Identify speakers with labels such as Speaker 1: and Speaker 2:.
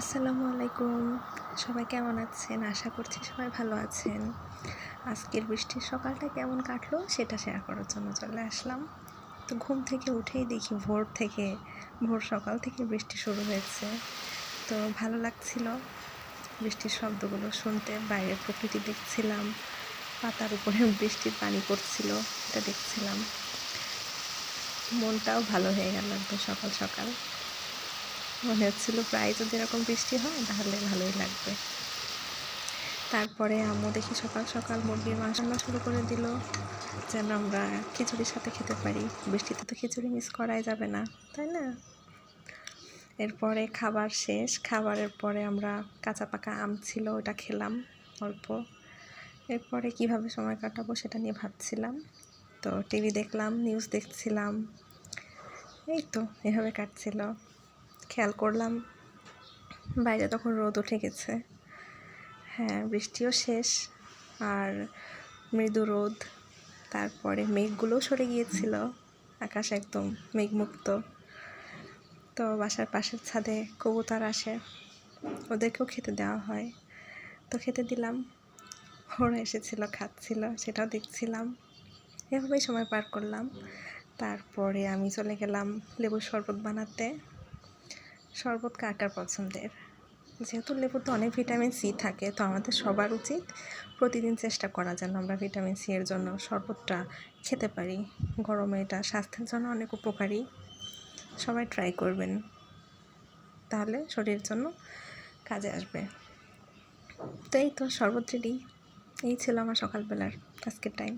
Speaker 1: আসসালামু আলাইকুম। সবাই কেমন আছেন? আশা করছি সবাই ভালো আছেন। আজকের বৃষ্টির সকালটা কেমন কাটলো সেটা শেয়ার করার জন্য চলে আসলাম। তো ঘুম থেকে উঠেই দেখি ভোর থেকে, ভোর সকাল থেকে বৃষ্টি শুরু হয়েছে। তো ভালো লাগছিল বৃষ্টির শব্দগুলো শুনতে। বাইরের প্রকৃতি দেখছিলাম, পাতার উপরে বৃষ্টির পানি পড়ছিল, এটা দেখছিলাম। মনটাও ভালো হয়ে গেল একদম সকাল সকাল। মনে হচ্ছিল প্রায় যদি এরকম বৃষ্টি হয়, তাহলে ভালোই লাগবে। তারপরে আম্মু দেখি সকাল সকাল মুরগির মাংস রান্না শুরু করে দিল। যেন আমরা খিচুড়ির সাথে খেতে পারি। বৃষ্টিতে তো খিচুড়ি মিস করাই যাবে না, তাই না? এরপরে খাবার শেষ। খাবারের পরে আমরা কাঁচা পাকা আম ছিল, ওটা খেলাম অল্প। এরপরে কীভাবে সময় কাটাবো সেটা নিয়ে ভাবছিলাম। তো টিভি দেখলাম নিউজ দেখছিলাম। এই তো, এভাবে কাটছিল। খেয়াল করলাম, বাইরে তখন রোদ উঠে গেছে। হ্যাঁ বৃষ্টিও শেষ আর মৃদু রোদ, তারপরে মেঘগুলোও সরে গিয়েছিল, আকাশ একদম মেঘমুক্ত। তো বাসার পাশের ছাদে কবুতর আসে, ওদেরকেও খেতে দেওয়া হয়। তো খেতে দিলাম, ওরা এসেছিল, খাচ্ছিল, সেটাও দেখছিলাম। এভাবেই সময় পার করলাম। তারপরে আমি চলে গেলাম লেবুর শরবত বানাতে। শরবত কার কার পছন্দের? যেহেতু লেবুতে অনেক ভিটামিন সি থাকে, তো আমাদের সবার উচিত প্রতিদিন চেষ্টা করা যেন আমরা ভিটামিন সি এর জন্য শরবতটা খেতে পারি। গরমে এটা স্বাস্থ্যের জন্য অনেক উপকারী। সবাই ট্রাই করবেন। তাহলে শরীরের জন্য কাজে আসবে। তো এই তো, শরবত রেডি এই ছিল আমার সকালবেলার আজকের টাইম